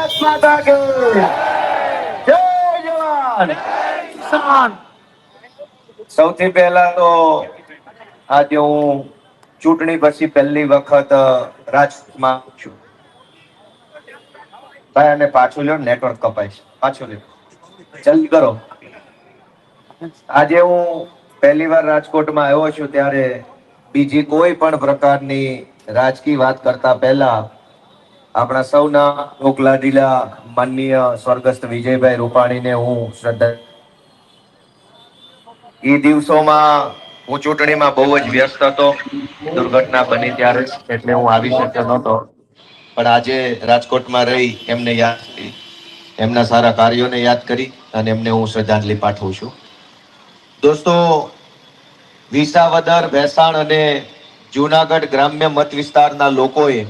ભારત માતા કે જય જવાન કિસાન સૌથી પહેલા તો આજે હું ચૂંટણી પછી પહેલી વખત રાજમાં છું. ભાઈ અને પાછું લ્યો નેટવર્ક કપાય છે. પાછું લ્યો. જલ્દી કરો. આજે હું પહેલી વાર રાજકોટમાં આવ્યો છું, ત્યારે બીજી કોઈ પણ પ્રકારની રાજકીય વાત કરતા પહેલા આપણા સૌના લોકલાડીલા માનનીય સ્વર્ગસ્થ વિજયભાઈ રૂપાણીને હું શ્રદ્ધા એ દિવસોમાં હું ચૂંટણીમાં બહુ જ વ્યસ્ત હતો. દુર્ઘટના બની ત્યારે એટલે હું આવી શક્યો નહોતો. પણ આજે રાજકોટમાં રહી, એમને યાદ કરી, એમના સારા કાર્યોને યાદ કરી અને એમને હું શ્રદ્ધાંજલિ પાઠવું છું. દોસ્તો, વિસાવદર, ભેસાણ અને જુનાગઢ ગ્રામ્ય મત વિસ્તારના લોકોએ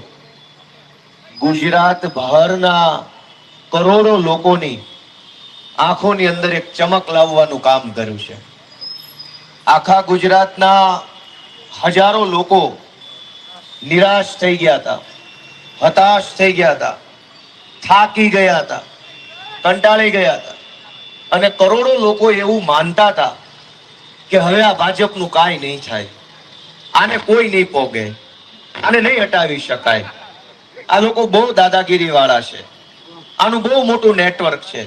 ગુજરાત બહારના કરોડો લોકોની આંખોની અંદર એક ચમક લાવવાનું કામ કર્યું છે. આખા ગુજરાતના હજારો લોકો નિરાશ થઈ ગયા હતા, હતાશ થઈ ગયા હતા, થાકી ગયા હતા, કંટાળી ગયા હતા અને કરોડો લોકો એવું માનતા હતા કે હવે આ ભાજપનું કાંઈ નહીં થાય, આને કોઈ નહીં પોગે, આને નહીં હટાવી શકાય. આ લોકો બહુ દાદાગીરી વાળા છે. આનું બહુ મોટું નેટવર્ક છે.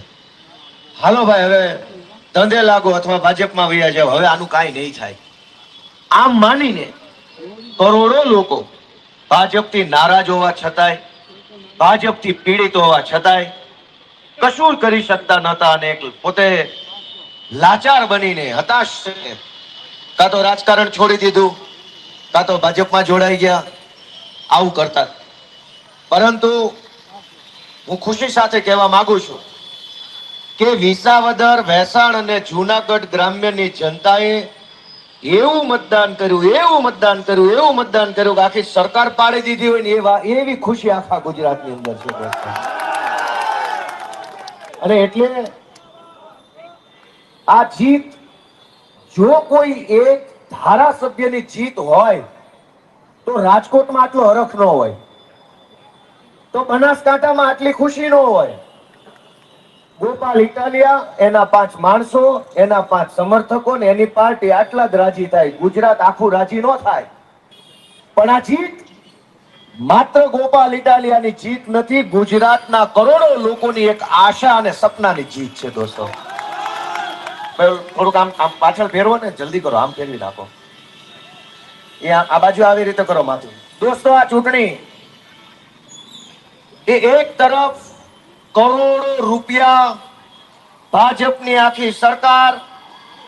હાલો ભાઈ, હવે ધંધે લાગો અથવા ભાજપમાં વૈયા જાવ હવે આનું કાંઈ નહીં થાય. આમ માનીને કરોડો લોકો ભાજપથી નારાજ હોવા છતાંય, ભાજપથી પીડિત હોવા છતાંય કશું કરી શકતા નહોતા અને પોતે લાચાર બનીને હતાશ છે. કાં તો રાજકારણ છોડી દીધું, કાં તો ભાજપમાં જોડાઈ ગયા, આવું કરતા પરંતુ હું ખુશી સાથે કહેવા માંગુ છું કે વિસાવદર વેસાણ અને જૂનાગઢ ગ્રામ્યની જનતાએ એવું મતદાન કર્યું, એવું મતદાન કર્યું, એવું મતદાન કર્યું કે આખી સરકાર પાડી દીધી હોય ને એવા એવી ખુશી આખા ગુજરાતની અંદર છે. અને એટલે આ જીત, જો કોઈ એક ધારાસભ્યની જીત હોય, તો રાજકોટમાં આટલો હરખ ન હોય. તો બનાસકાંઠામાં આટલી ખુશી ન હોય. ગોપાલ ઇટાલિયા, એના પાંચ માણસો, એના પાંચ સમર્થકો ને એની પાર્ટી આટલા જ રાજી થાય. ગુજરાત આખું રાજી ન થાય. પણ આ જીત માત્ર ગોપાલ ઇટાલિયાની જીત નથી, ગુજરાતના કરોડો લોકોની એક આશા અને સપનાની જીત છે, દોસ્તો. થોડુંક આમ આમ પાછળ ફેરવો ને, જલ્દી કરો, આમ ફેરવી નાખો. એ આ બાજુ આવી રીતે કરો, માથું. દોસ્તો, આ ચૂંટણી એ એક તરફ કરોડો રૂપિયા ભાજપની આખી સરકાર,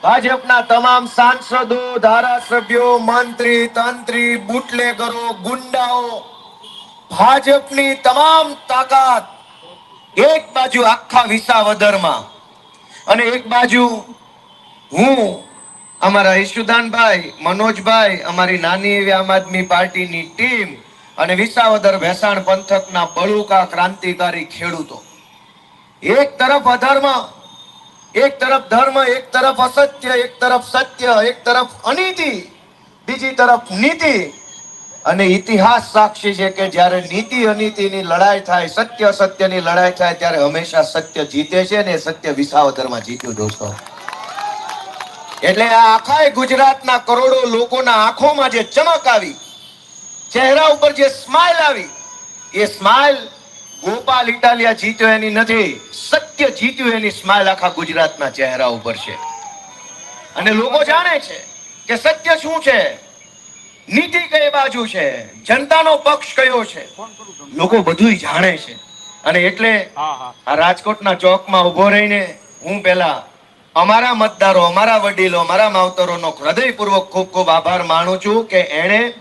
ભાજપના તમામ સાંસદો, ધારાસભ્યો, મંત્રી, તંત્રી, બુટલેગરો, ગુંડાઓ, ભાજપની તમામ તાકાત એક બાજુ આખા વિસાવદરમાં અને એક બાજુ હું, અમારા ઈશુદાનભાઈ, મનોજભાઈ, અમારી નાની એવી આમ આદમી પાર્ટીની ટીમ અને વિસાવદર ભેસાણ પંથકના બળુકા ક્રાંતિકારી ખેડૂતો. એક તરફ અધર્મ, એક તરફ ધર્મ, એક તરફ અસત્ય, એક તરફ સત્ય, એક તરફ અનીતિ, બીજી તરફ નીતિ. અને ઇતિહાસ સાક્ષી છે કે જ્યારે નીતિ અનીતિની લડાઈ થાય, સત્ય સત્યની લડાઈ થાય, ત્યારે હંમેશા સત્ય જીતે છે ને સત્ય વિસાવદરમાં જીત્યું, દોસ્તો. એટલે આ આખા ગુજરાતના કરોડો લોકોના આંખોમાં જે ચમક આવી ચહેરા ઉપર જે સ્માઇલ આવી એ સ્માઇલ ગોપાલ ઇટાલિયા જીત્યો એની નથી સત્ય જીત્યું એની સ્માઇલ આખા ગુજરાતના ચહેરા ઉપર છે. અને લોકો જાણે છે કે સત્ય શું છે? નીતિ કઈ બાજુ છે? જનતાનો પક્ષ કયો છે? લોકો બધુંય જાણે છે. અને એટલે આ રાજકોટના ચોકમાં ઊભો રહીને હું પેલા અમારા મતદારો અમારા વડીલો અમારા માવતરોનો હૃદયપૂર્વક ખૂબ ખૂબ આભાર માનું છું કે એણે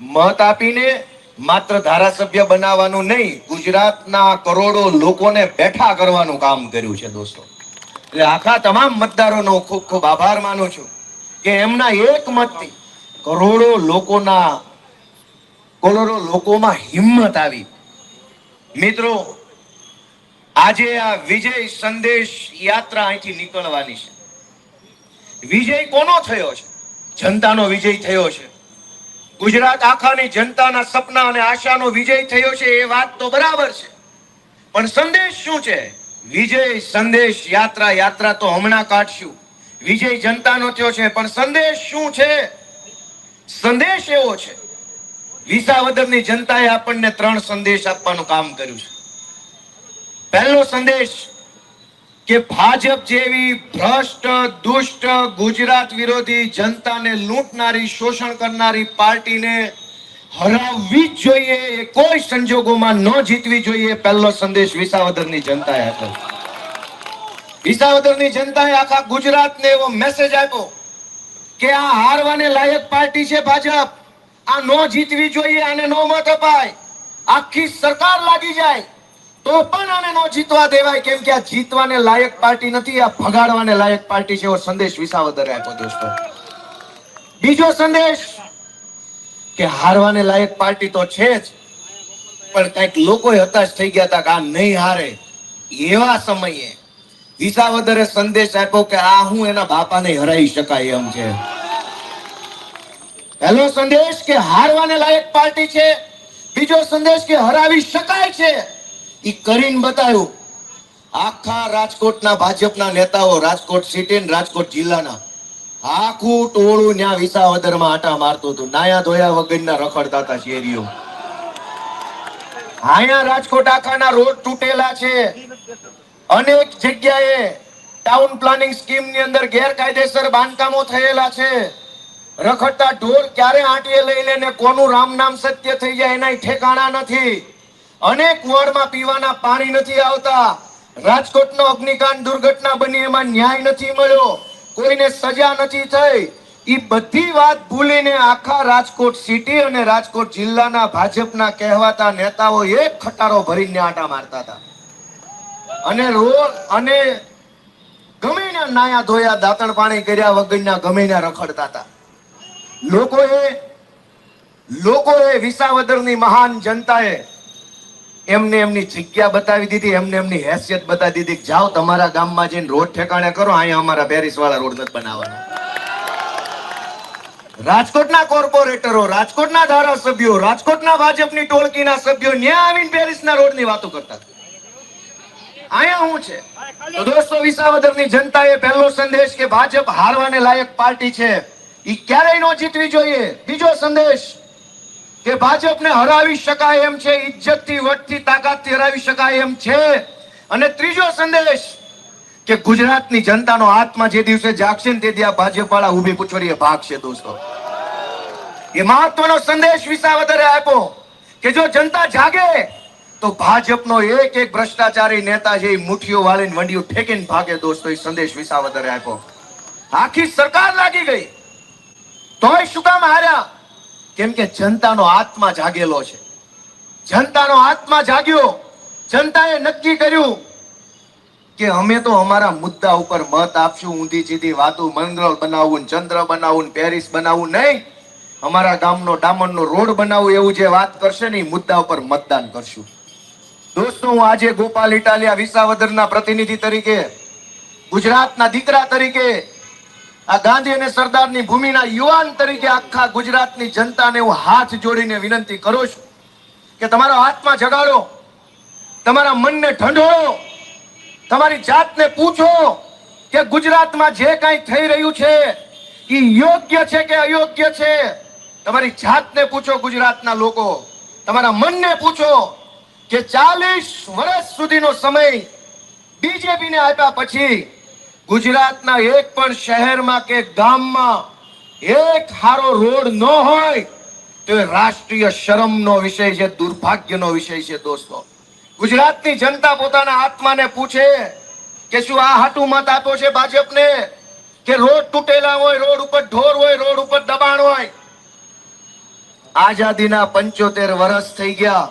મત આપીને માત્ર ધારાસભ્ય બનાવવાનું નહીં, ગુજરાતના કરોડો લોકોને બેઠા કરવાનું કામ કર્યું છે દોસ્તો. એટલે આખા તમામ મતદારોનો ખૂબ ખૂબ આભાર માનું છું કે એમના એક મતથી કરોડો લોકોના, કરોડો લોકોમાં હિંમત આવી. મિત્રો, આજે આ વિજય સંદેશ યાત્રા અહીંથી નીકળવાની છે. વિજય કોનો થયો છે? જનતાનો વિજય થયો છે. ગુજરાત આખાની જનતાના સપના અને આશાનો વિજય થયો છે, એ વાત તો બરાબર છે. પણ સંદેશ શું છે? વિજય, સંદેશ, યાત્રા યાત્રા તો હમણાં કાઢશું. વિજય જનતાનો થયો છે, પણ સંદેશ શું છે? સંદેશ એવો છે. વિસાવદરની જનતાએ આપણને ત્રણ સંદેશ આપવાનું કામ કર્યું છે. પહેલો સંદેશ કે ભાજપ જેવી ભ્રષ્ટ, દુષ્ટ, ગુજરાત વિરોધી જનતાને લૂંટનારી, શોષણ કરનારી પાર્ટીને હરાવવી જ જોઈએ, એ કોઈ સંજોગોમાં ન જીતવી જોઈએ પહેલો સંદેશ વિસાવદરની જનતાએ આપ્યો. વિસાવદરની જનતાએ આખા ગુજરાતને એવો મેસેજ આપ્યો કે આ હારવાને લાયક પાર્ટી છે ભાજપ. આ નો જીતવી જોઈએ, આને નો મત અપાય. આખી સરકાર લાગી જાય. તો પણ આને નો જીતવા દેવાય, કેમ કે આ જીતવાને લાયક પાર્ટી નથી, આ ભગાડવાને લાયક પાર્ટી છે એવો સંદેશ વિસાવદરે આપ્યો દોસ્તો. બીજો સંદેશ કે હારવાને લાયક પાર્ટી તો છે જ, પણ કંઈક લોકો હતાશ થઈ ગયા હતા કે આ નહીં હારે. એવા સમયે વિસાવદરે સંદેશ આપ્યો કે આ હું એના બાપાને હરાઈ શકાય એમ છે. પહેલો સંદેશ કે હારવાને લાયક પાર્ટી છે, બીજો સંદેશ કે હરાવી શકાય છે. ઈ કરીને બતાવ્યું આખા રાજકોટના ભાજપના નેતાઓ, રાજકોટ સિટી રાજકોટ જિલ્લાના, આખું ટોળું ન્યા વિસાવદરમાં આટા મારતું હતું. નાયા ધોયા વગરના રખડતા હતા શેરીઓ. અહીંયા રાજકોટ આખાના રોડ તૂટેલા છે. અનેક જગ્યાએ ટાઉન પ્લાનિંગ સ્કીમની અંદર ગેરકાયદેસર બાંધકામો થયેલા છે. રખડતા ઢોર ક્યારે આંટીએ લઈ લે કોનું રામ નામ સત્ય થઈ જાય એના ઠેકાણા નથી. અનેક વોર્ડમાં પીવાના પાણી નથી આવતા. રાજકોટનો અગ્નિકાંડ દુર્ઘટના બની, એમાં ન્યાય નથી મળ્યો. કોઈને સજા નથી થઈ. એ બધી વાત ભૂલીને આખા રાજકોટ સિટી અને રાજકોટ જિલ્લાના ભાજપના કહેવાતા નેતાઓ એક ખટારો ભરીને આટા મારતા હતા. અને રોડ અને ગમે નાયા ધોયા દાંતણ પાણી કર્યા વગરના ગમે રખડતા હતા. લોકોએ લોકોએ વિસાવદરની મહાન જનતાએ એમને એમની જગ્યા બતાવી દીધી, એમને એમની હેસિયત બતાવી દીધી જાઓ તમારા ગામમાં જઈને રોડ ઠેકાણે કરો, અહીંયા અમારા પેરિસ વાળા રોડ નથી બનાવવાનો. રાજકોટના કોર્પોરેટરો, રાજકોટના ધારાસભ્યો, રાજકોટના ભાજપની ટોળકીના સભ્યો ન્યા આવીને પેરિસના રોડની વાતો કરતા અહીંયા શું છે? તો દોસ્તો, વિસાવદરની જનતાએ પહેલો સંદેશ કે ભાજપ હારવાને લાયક પાર્ટી છે. ઈ ક્યારેય નો જીતવી જોઈએ. બીજો સંદેશ કે ભાજપને હરાવી શકાય એમ છે, ઇજ્જતથી, વટથી, તાકાતથી હરાવી શકાય એમ છે. અને ત્રીજો સંદેશ કે ગુજરાતની જનતાનો આત્મા જે દિવસે જાગશે ને તે દી ભાજપ વાળા ઊભી પૂછડીએ ભાગશે, દોસ્તો. એ મહત્વનો સંદેશ વિસાવદરે આપ્યો કે જો જનતા જાગે, તો ભાજપનો એક એક ભ્રષ્ટાચારી નેતા જે મુઠીઓ વાળીને વંડીઓ ઠેકીને ભાગે, દોસ્તો, એ સંદેશ વિસાવદરે આપ્યો. આખી સરકાર લાગી ગઈ. તોય શું કામ હાર્યા? કેમ કે જનતાનો આત્મા જાગેલો છે. જનતાનો આત્મા જાગ્યો. જનતાએ નક્કી કર્યું કે અમે તો અમારા મુદ્દા ઉપર મત આપશું, ઊંધી સીધી વાતો, મંગળ બનાવવું ચંદ્ર બનાવવું પેરિસ બનાવવું નહીં. અમારા ગામનો ડામરનો રોડ બનાવવું એવું જે વાત કરશે ને એ મુદ્દા ઉપર મતદાન કરશું. દોસ્તો, હું આજે ગોપાલ ઇટાલિયા વિસાવદરના પ્રતિનિધિ તરીકે, ગુજરાતના દીકરા તરીકે આ ગાંધી અને સરદારની ભૂમિના યુવાન તરીકે આખા ગુજરાતની જનતાને હું હાથ જોડીને વિનંતી કરું છું કે તમારો હાથમાં જગાડો, તમારા મનને ઠંડોળો તમારી જાતને પૂછો કે ગુજરાતમાં જે કાંઈ થઈ રહ્યું છે એ યોગ્ય છે કે અયોગ્ય છે? તમારી જાતને પૂછો ગુજરાતના લોકો, તમારા મનને પૂછો કે ચાલીસ વર્ષ સુધીનો સમય બીજેપીને આપ્યા પછી ગુજરાતના એક પણ શહેરમાં કે ગામમાં એક હારો રોડ ન હોય, તો એ રાષ્ટ્રીય શરમનો વિષય છે, દુર્ભાગ્યનો વિષય છે, દોસ્તો. ગુજરાતની જનતા પોતાના આત્માને પૂછે કે શું આ હાટું મત આપ્યો છે ભાજપને? કે રોડ તૂટેલા હોય, રોડ ઉપર ઢોર હોય, રોડ ઉપર દબાણ હોય? આઝાદીના પંચોતેર વર્ષ થઈ ગયા.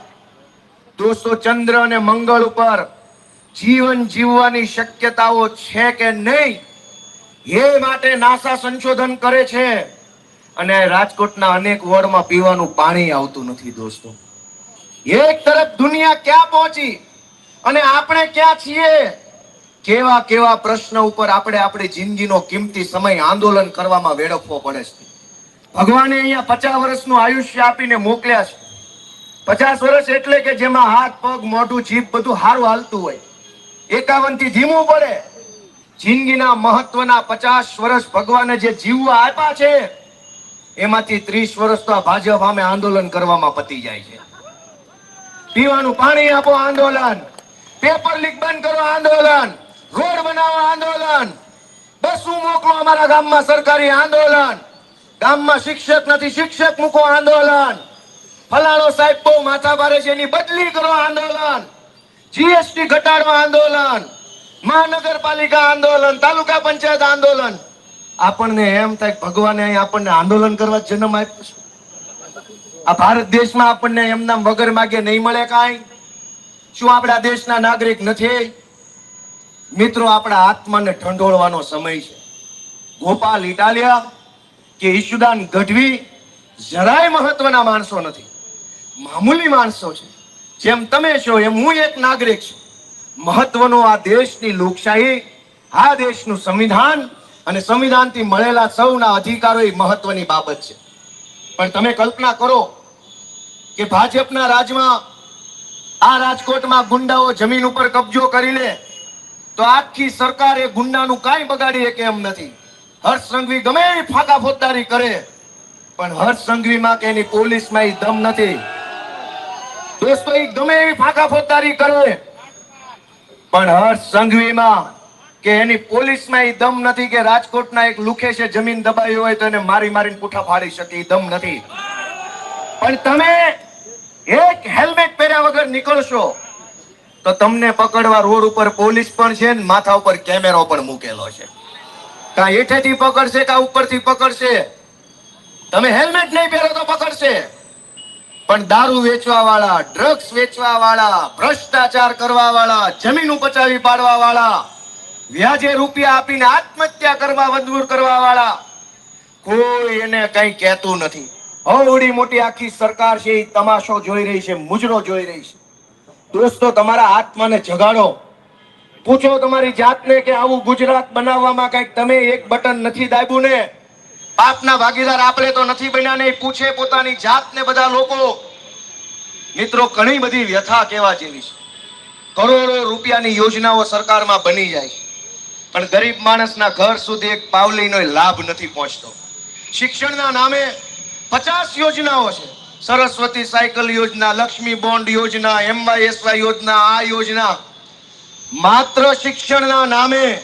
દોસ્તો, ચંદ્ર અને મંગળ ઉપર જીવન જીવવાની શક્યતાઓ છે કે નહીં, એ માટે નાસા સંશોધન કરે છે. અને રાજકોટના અનેક વોર્ડમાં પીવાનું પાણી આવતું નથી, દોસ્તો. એક તરફ દુનિયા ક્યાં પહોંચી અને આપણે ક્યાં છીએ? કેવા કેવા પ્રશ્ન ઉપર આપણે આપણી જિંદગીનો કિંમતી સમય આંદોલન કરવામાં વેડફવો પડે છે. ભગવાને અહીંયા પચાસ વર્ષનું આયુષ્ય આપીને મોકલ્યા છે. પચાસ વર્ષ એટલે કે જેમાં હાથ, પગ, મોઢું, જીભ બધું સારું હાલતું હોય. એકાવનથી ધીમું પડે. જિંદગીના મહત્વના પચાસ વર્ષ ભગવાને જે જીવવા આપ્યા છે, એમાંથી ત્રીસ વર્ષ તો આ ભાજપ સામે આંદોલન કરવામાં પતી જાય છે. પીવાનું પાણી આપો આંદોલન. પેપર લીક બંધ કરો આંદોલન. રોડ બનાવો આંદોલન. બસો મોકલો અમારા ગામમાં સરકારી આંદોલન. ગામમાં શિક્ષક નથી, શિક્ષક મૂકો આંદોલન. ફલાણો સાહેબ બહુ માથા ભારે છે, એની બદલી કરો આંદોલન. જીએસટી ઘટાડો આંદોલન, મહાનગરપાલિકા આંદોલન, તાલુકા પંચાયત આંદોલન. આપણને એમ થાય ભગવાને અહીં આપણને આંદોલન કરવા જન્મ આપ્યો છે. આ ભારત દેશમાં આપણને એમના વગર માગે નહીં મળે કાંઈ. શું આપણા દેશના નાગરિક નથી? મિત્રો, આપણા આત્માને ઠંડોળવાનો સમય છે. ગોપાલ ઇટાલિયા કે ઈશુદાન ગઢવી જરાય મહત્વના માણસો નથી. મામૂલી માણસો છે. જેમ તમે છો એમ હું એક નાગરિક છું. મહત્વનો આ દેશની લોકશાહી, આ દેશનું સંવિધાન અને સંવિધાનથી મળેલા સૌના અધિકારો એ મહત્વની બાબત છે. પણ તમે કલ્પના કરો કે ભાજપના રાજમાં આ રાજકોટમાં ગુંડાઓ જમીન ઉપર કબજો કરી લે, તો આખી સરકાર એ ગુંડાનું કાંઈ બગાડી કે એમ નથી? હર્ષ સંઘવી ગમે ફાકા ફોજદારી કરે, પણ હર્ષ સંઘવીમાં કે એની પોલીસમાં એ દમ નથી. દોસ્તો એક ગમે એવી ફાંકા ફોજદારી કરે, પણ હર્ષ સંઘવીમાં કે એની પોલીસમાં એ દમ નથી કે રાજકોટના એક લુખે છે જમીન દબાઈ હોય તો એને મારી મારીને પૂઠા ફાડી શકે એ દમ નથી. પણ તમે એક હેલ્મેટ પહેર્યા વગર નીકળશો, તો તમને પકડવા રોડ ઉપર પોલીસ પણ છે ને માથા ઉપર કેમેરો પણ મૂકેલો છે. કાં હેઠેથી પકડશે કાં ઉપરથી પકડશે? તમે હેલ્મેટ નહીં પહેરો તો પકડશે. પણ દારૂ વેચવા વાળા ડ્રગ્સ વેચવા વાળા ભ્રષ્ટાચાર કરવા વાળા જમીન ઉપચાવી પાડવા વાળા વ્યાજે રૂપિયા આપીને આત્મહત્યા કરવા મજબૂર કરવા વાળા કોઈ એને કઈ કહેતું નથી. અવડી મોટી આખી સરકાર છે, એ તમાશો જોઈ રહી છે, મુજરો જોઈ રહી છે. દોસ્તો, તમારા આત્માને જગાડો. પૂછો તમારી જાતને કે આવું ગુજરાત બનાવવામાં કંઈક તમે એક બટન નથી દાબ્યું ને પાપના ભાગીદાર આપણે તો નથી બન્યા ને પૂછે પોતાની જાતને બધા લોકો. મિત્રો, ઘણી બધી વ્યથા કહેવા જેવી છે. કરોડો રૂપિયાની યોજનાઓ સરકારમાં બની જાય પણ ગરીબ માણસના ઘર સુધી એક પાવલીનો લાભ નથી પહોંચતો. શિક્ષણના નામે પચાસ યોજનાઓ છે. સરસ્વતી સાયકલ યોજના, લક્ષ્મી બોન્ડ યોજના, એમવાયએસવાય યોજના, આ યોજના. માત્ર શિક્ષણના નામે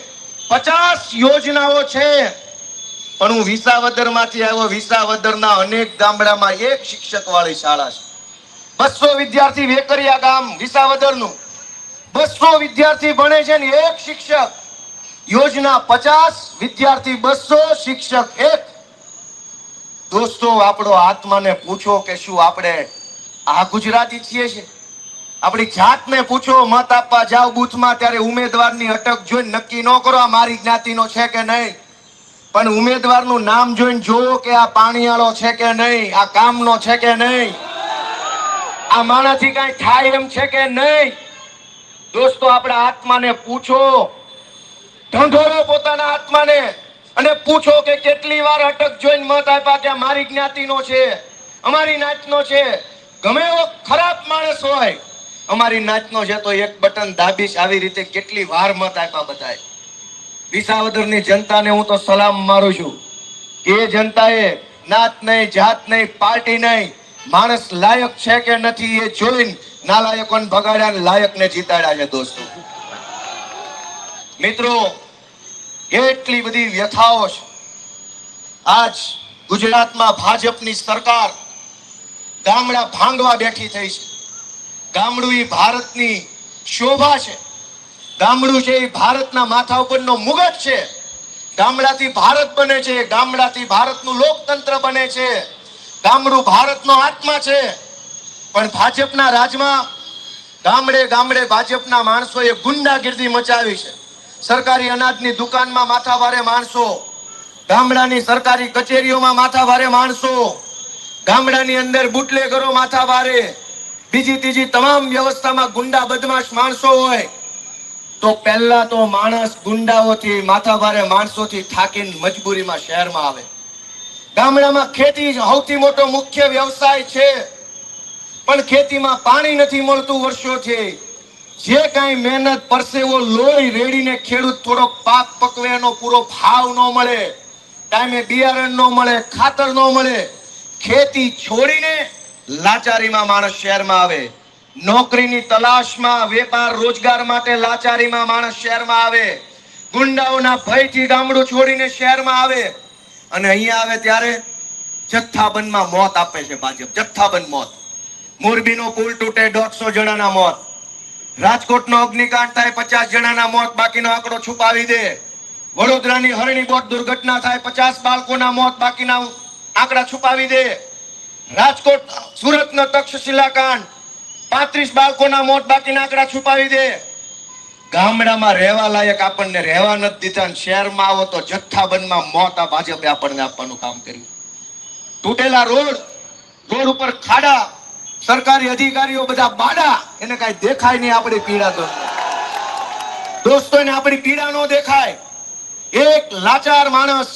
પચાસ યોજનાઓ છે. પણ હું વિસાવદરમાંથી આવ્યો. વિસાવદરના અનેક ગામડામાં એક શિક્ષક વાળી શાળા છે. બસો વિદ્યાર્થી વેકરિયા ગામ વિસાવદરનું બસો વિદ્યાર્થી ભણે છે ને એક શિક્ષક. યોજના પચાસ, વિદ્યાર્થી બસો, શિક્ષક એક. દોસ્તો, આપણો આત્માને પૂછો કે શું આપણે આ ગુજરાતી છીએ છે? આપણી જાતને પૂછો, મત આપવા જાવ બૂથમાં, ત્યારે ઉમેદવારની અટક જોઈને નક્કી ન કરો મારી જ્ઞાતિનો છે કે નહીં. પણ ઉમેદવારનું નામ જોઈને જોવો કે આ પાણીયાળો છે કે નહીં, આ કામનો છે કે નહીં. આ માણાથી કઈ થાય એમ છે કે નહીં? દોસ્તો, આપણા આત્માને પૂછો. ઢંઢોરો પોતાના આત્માને અને પૂછો કે કેટલી વાર અટક જોઈને મત આપ્યા કે મારી જ્ઞાતિનો છે, અમારી નાચનો છે. ગમે એવો ખરાબ માણસ હોય, અમારી નાચનો છે તો એક બટન દાબીશ, આવી રીતે કેટલી વાર મત આપ્યા બધાએ. વિસાવદરની જનતાને હું તો સલામ મારું છું કે જનતાએ નાત નહીં, જાત નહીં, પાર્ટી નહીં, માણસ લાયક છે કે નથી એ જોઈને નાલાયકોને ભગાડ્યા લાયકને જીતાડ્યા છે દોસ્તો. મિત્રો, એટલી બધી વ્યથાઓ છે. આજ ગુજરાતમાં ભાજપની સરકાર ગામડા ભાંગવા બેઠી થઈ છે. ગામડું એ ભારતની શોભા છે. ગામડું છે એ ભારતના માથા ઉપરનો મુગટ છે. ગામડાથી ભારત બને છે, ગામડાથી ભારતનું લોકતંત્ર બને છે. ગામડું ભારતનો આત્મા છે. પણ ભાજપના રાજમાં ગામડે ગામડે ભાજપના માણસોએ ગુંડાગીર્દી મચાવી છે. સરકારી અનાજની દુકાનમાં માથાભારે માણસો, ગામડાની સરકારી કચેરીઓમાં માથાભારે માણસો, ગામડાની અંદર બુટલેગરો માથાભારે બીજી ત્રીજી તમામ વ્યવસ્થામાં ગુંડા બદમાશ માણસો હોય. તો પહેલા તો માણસ ગુંડાઓથી, માથાભારે માણસોથી થાકીને મજબૂરીમાં શહેરમાં આવે. ગામડામાં ખેતી સૌથી મોટો મુખ્ય વ્યવસાય છે. પણ ખેતીમાં પાણી નથી મળતું વર્ષોથી. જે કાંઈ મહેનત પરસેવો લોહી રેડીને ખેડૂત થોડોક પાક પકવે, એનો પૂરો ભાવ ન મળે. ટાઈમે બિયારણ ન મળે, ખાતર ન મળે. ખેતી છોડીને લાચારીમાં માણસ શહેરમાં આવે. નોકરીની તલાશમાં, વેપાર, રોજગાર માટે લાચારીમાં માણસ શહેરમાં આવે. ગુંડાઓના ભયથી ગામડું છોડીને શહેરમાં આવે. અને અહીંયા આવે ત્યારે જથ્થાબંધમાં મોત આપે છે ભાજપ. જથ્થાબંધ મોત. મોરબીનો પુલ તૂટે દોઢસો જણાના મોત. રાજકોટનો અગ્નિકાંડ થાય પચાસ જણાના મોત, બાકીનો આંકડો છુપાવી દે. વડોદરાની હરણી બોટ દુર્ઘટના થાય પચાસ બાળકોના મોત, બાકીના આંકડા છુપાવી દે. રાજકોટ સુરતનો તક્ષશિલા કાંડ પાંત્રીસ બાળકોના મોત બાકીના આંકડા છુપાવી દે. ગામડામાં રહેવા લાયક આપણને રહેવા નથી દીધા શહેરમાં આવો તો જથ્થાબંધમાં મોત આ ભાજપે આપણને આપવાનું કામ કર્યું. તૂટેલા રોડ રોડ ઉપર ખાડા, સરકારી અધિકારીઓ બધા બાડા. એને કઈ દેખાય નહીં આપણી પીડા તો. દોસ્તો, એને આપણી પીડા નો દેખાય. એક લાચાર માણસ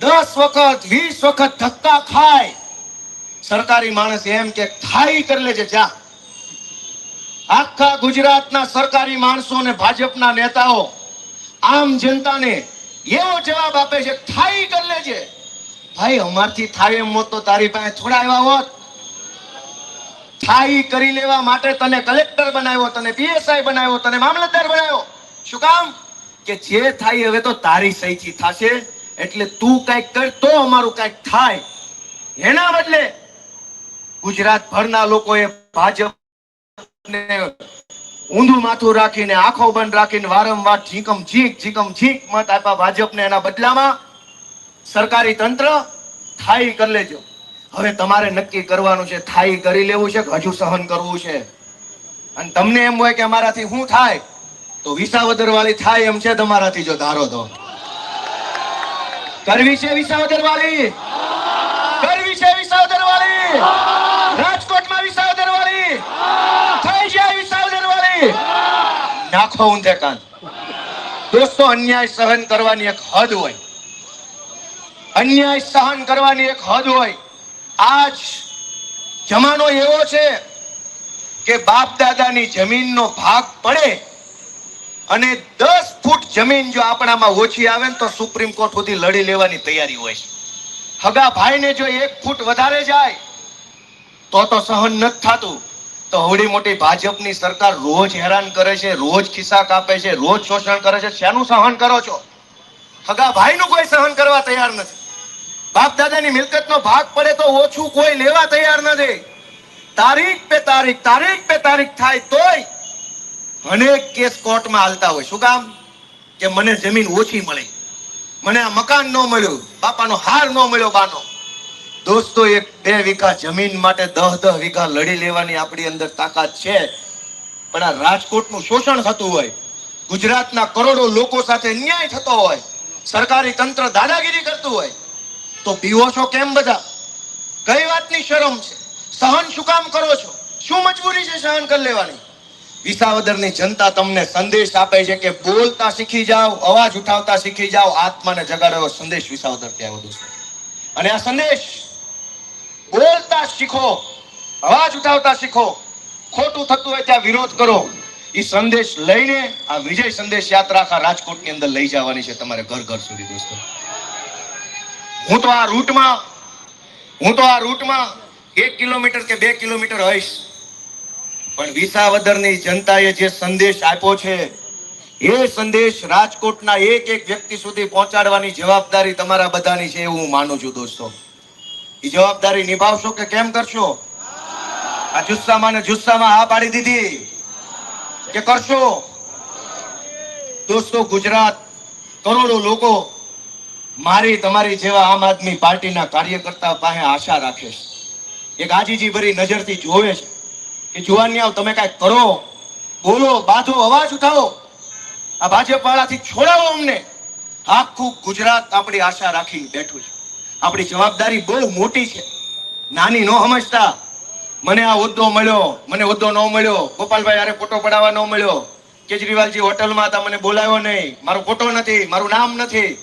દસ વખત, વીસ વખત ધક્કા ખાય. સરકારી માણસ એમ કે થાળી કરી લેજે, જા. આખા ગુજરાતના સરકારી માણસો ને ભાજપના નેતાઓ આમ જનતાને એવો જવાબ આપે છે થાય કરી લેજે. ભાઈ, અમારથી થાય એમ તો તારી પાસે થોડા એવા હોત. થાય કરી લેવા માટે તને કલેક્ટર બનાવ્યો, તને પીએસઆઈ બનાવ્યો, તને મામલતદાર બનાવ્યો. શું કામ? કે જે થાય હવે તો તારી સહીથી થશે, એટલે તું કંઈક કર તો અમારું કંઈક થાય. એના બદલે ગુજરાત ભરના લોકોએ ભાજપ ઊંધું માથું રાખીને, આંખો બંધ રાખીને, વારંવાર ઝીકમ ઝીક ઝીકમ ઝીક મત આપ્યા ભાજપને એના બદલામાં. સરકારી તંત્ર થાઈ કરી લેજો. હવે તમારે નક્કી કરવાનું છે થાઈ કરી લેવું છે કે હજુ સહન કરવું છે? અને તમને એમ હોય કે અમારાથી શું થાય, તો વિસાવદર વાળી થાય એમ છે તમારાથી જો ધારો તો. કરવી છે વિસાવદર વાળી કરવી છે વિસાવદર વાળી રાજકોટમાં વિસાવદર વાળી થઈ જાય વાળી નાખો ઊંધે કાન દોસ્તો, અન્યાય સહન કરવાની એક હદ હોય. અન્યાય સહન કરવાની એક હદ હોય. આજ જમાનો એવો છે કે બાપ દાદાની જમીનનો ભાગ પડે અને દસ ફૂટ જમીન જો આપણામાં ઓછી આવે ને તો સુપ્રીમ કોર્ટ સુધી લડી લેવાની તૈયારી હોય છે. હગા ભાઈને જો એક ફૂટ વધારે જાય, તો તો સહન નથી થતું. તો હવડી મોટી ભાજપની સરકાર રોજ હેરાન કરે છે, રોજ ખિસ્સા કાપે છે, રોજ શોષણ કરે છે. શેનું સહન કરો છો? હગા ભાઈનું કોઈ સહન કરવા તૈયાર નથી. બાપ દાદાની મિલકતનો ભાગ પડે તો ઓછું કોઈ લેવા તૈયાર નથી. તારીખ પે તારીખ તારીખ પે તારીખ થાય તોય અનેક કેસ કોર્ટમાં હાલતા હોય. શું કામ? કે મને જમીન ઓછી મળી. મને આ મકાન ન મળ્યું, બાપાનો હાર ન મળ્યો બાનો. દોસ્તો, એક બે વીઘા જમીન માટે દહ દહ વીઘા લડી લેવાની આપણી અંદર તાકાત છે. પણ આ રાજકોટનું શોષણ થતું હોય, ગુજરાતના કરોડો લોકો સાથે ન્યાય થતો હોય, સરકારી તંત્ર દાદાગીરી કરતું હોય, તો પીવો છો કેમ બધા? કઈ વાતની શરમ છે? સહન શું કામ કરો છો? શું મજબૂરી છે સહન કરી લેવાની? વિસાવદરની જનતા તમને સંદેશ આપે છે કે બોલતા શીખી જાઓ, અવાજ ઉઠાવતા શીખી જાઓ, આત્માને જગાડો એવો સંદેશ વિસાવદર આવ્યો દોસ્તો. અને આ સંદેશ બોલતા શીખો, અવાજ ઉઠાવતા શીખો, ખોટું થતું હોય ત્યાં વિરોધ કરો. એ સંદેશ લઈને આ વિજય સંદેશ યાત્રા આખા રાજકોટની અંદર લઈ જવાની છે તમારે ઘર ઘર સુધી દોસ્તો. હું તો આ રૂટમાં, હું તો આ રૂટમાં એક કિલોમીટર કે બે કિલોમીટર હઈશ. પણ વિસાવદરની જનતાએ જે સંદેશ આપ્યો છે, એ સંદેશ રાજકોટના એક એક વ્યક્તિ સુધી પહોંચાડવાની જવાબદારી તમારા બધાની છે એવું હું માનું છું દોસ્તો. એ જવાબદારી નિભાવશો કે કેમ કરશો? આ જુસ્સામાં ને જુસ્સામાં હા પાડી દીધી. કે કરશો? દોસ્તો, ગુજરાત કરોડો લોકો મારી તમારી જેવા આમ આદમી પાર્ટીના કાર્યકર્તા પાસે આશા રાખે છે. એક આજીજી ભરી નજરથી જોવે છે કે જુવાનિયાઓ તમે કાંઈક કરો. બોલો, બાંધો, અવાજ ઉઠાવો. આ ભાજપ વાળાથી છોડાવો અમને. આખું ગુજરાત આપણી આશા રાખી બેઠું છે. આપણી જવાબદારી બહુ મોટી છે. નાની ન સમજતા. મને આ હોદ્દો મળ્યો, મને હોદ્દો ન મળ્યો. ગોપાલભાઈ અરે ફોટો પડાવવા ન મળ્યો. કેજરીવાલજી હોટલમાં હતા, મને બોલાવ્યો નહીં. મારો ફોટો નથી, મારું નામ નથી.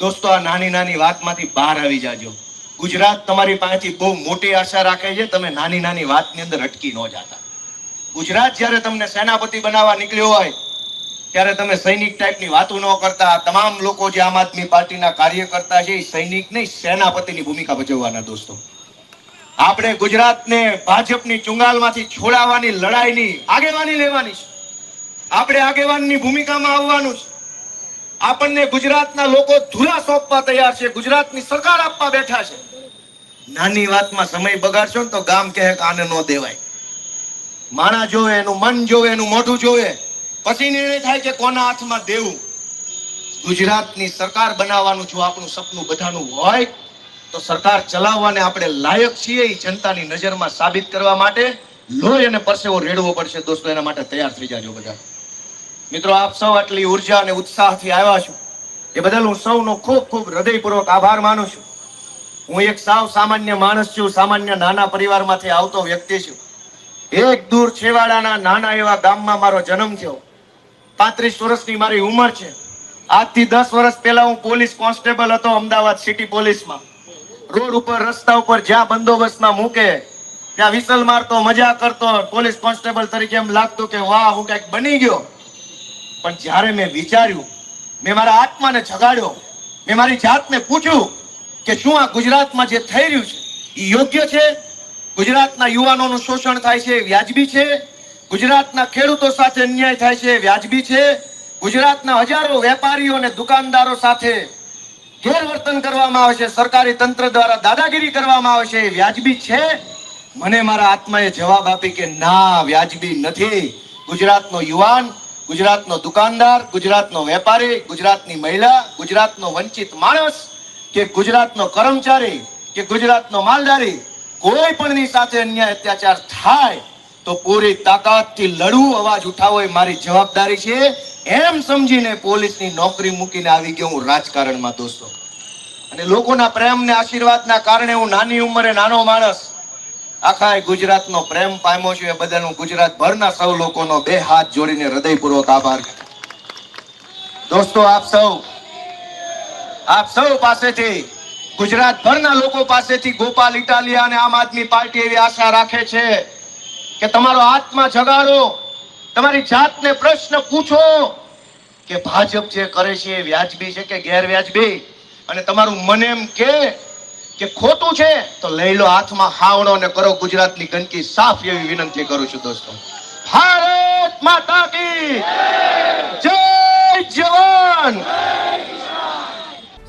દોસ્તો, આ નાની નાની વાતમાંથી બહાર આવી જાજો. ગુજરાત તમારી પાસેથી બહુ મોટી આશા રાખે છે, તમે નાની નાની વાતની અંદર અટકી ન જાતા. ગુજરાત જ્યારે તમને સેનાપતિ બનાવવા નીકળ્યો હોય ત્યારે તમે સૈનિક ટાઈપની વાતો ન કરતા. તમામ લોકો જે આમ આદમી પાર્ટીના કાર્યકર્તા છે, એ સૈનિક નહીં સેનાપતિની ભૂમિકા ભજવવાના દોસ્તો. આપણે ગુજરાતને ભાજપની ચુંગાલમાંથી છોડાવવાની લડાઈની આગેવાની લેવાની છે. આપણે આગેવાનની ભૂમિકામાં આવવાનું છે. આપણને ગુજરાતના લોકો ધુરા સોંપવા તૈયાર છે, ગુજરાતની સરકાર આપવા બેઠા છે. નાની વાતમાં સમય બગાડશો ને તો ગામ કહે આને ન દેવાય. માણા જોવે, એનું મન જોવે, એનું મોઢું જોવે. પછી નિર્ણય થાય કે કોના હાથમાં દેવું? ગુજરાતની સરકાર બનાવવાનું જો આપણું સપનું બધાનું હોય, તો સરકાર ચલાવવાને આપણે લાયક છીએ એ જનતાની નજરમાં સાબિત કરવા માટે. લોહી અને પરસેવો રેડવો પડશે. દોસ્તો, એના માટે તૈયાર થઈ જાજો બધા. મિત્રો, આપ સૌ આટલી ઊર્જા અને ઉત્સાહથી આવ્યા છો. એ બદલ હું સૌનો ખૂબ ખૂબ હૃદયપૂર્વક આભાર માનું છું. હું એક સાવ સામાન્ય માણસ છું, સામાન્ય નાના પરિવારમાંથી આવતો વ્યક્તિ છું. એક દૂર છેવાડાના નાના એવા ગામમાં મારો જન્મ થયો. પાંત્રીસ વર્ષની મારી ઉંમર છે. આજથી દસ વર્ષ પહેલા હું પોલીસ કોન્સ્ટેબલ હતો અમદાવાદ સિટી પોલીસમાં. રોડ ઉપર, રસ્તા ઉપર જ્યાં બંદોબસ્તમાં મૂકે, ત્યાં વિસલ મારતો, મજા કરતો, પોલીસ કોન્સ્ટેબલ તરીકે એમ લાગતું કે વાહ, હું કંઈક બની ગયો. પણ જ્યારે મેં વિચાર્યું, મેં મારા આત્માને જગાડ્યો, મેં મારી જાતને પૂછ્યું કે શું આ ગુજરાતમાં જે થઈ રહ્યું છે એ યોગ્ય છે? ગુજરાતના યુવાનોનું શોષણ થાય છે વ્યાજબી છે? ગુજરાતના ખેડૂતો સાથે અન્યાય થાય છે, વ્યાજબી છે. ગુજરાતના હજારો વેપારીઓ અને દુકાનદારો સાથે ગેરવર્તન કરવામાં આવે છે, સરકારી તંત્ર દ્વારા દાદાગીરી કરવામાં આવે છે વ્યાજબી છે. મને મારા આત્માએ જવાબ આપી કે ના, વ્યાજબી નથી. ગુજરાતનો યુવાન, ગુજરાતનો દુકાનદાર, ગુજરાતનો વેપારી, ગુજરાતની મહિલા, ગુજરાતનો વંચિત માણસ, કે ગુજરાતનો કર્મચારી, કે ગુજરાતનો માલધારી, કોઈ પણની સાથે અન્યાય અત્યાચાર થાય. તો પૂરી તાકાતથી લડવું અવાજ ઉઠાવો એ મારી જવાબદારી છે. એમ સમજીને પોલીસની નોકરી મૂકીને આવી ગયો હું રાજકારણમાં, દોસ્તો. અને લોકોના પ્રેમ ને આશીર્વાદના કારણે હું નાની ઉંમરે નાનો માણસ આખા ગુજરાતનો પ્રેમ પામ્યો છું. એ બદલ હું ગુજરાતભરના સૌ લોકોનો બે હાથ જોડીને હૃદયપૂર્વક આભાર દોસ્તો, આપ સૌ આપ સૌ પાસેથી, ગુજરાતભરના લોકો પાસેથી ગોપાલ, ઇટાલિયા અને આમ આદમી પાર્ટી એવી આશા રાખે છે કે તમારો આત્મા જગાડો. તમારી જાતને પ્રશ્ન પૂછો કે ભાજપ જે કરે છે એ વ્યાજબી છે કે ગેરવ્યાજબી? અને તમારું મન એમ કે કે ખોટું છે? તો લઈ લો હાથમાં હાવણો અને કરો ગુજરાતની ગંદકી સાફ એવી વિનંતી કરું છું દોસ્તો. ભારત માતા કી જય જવાન!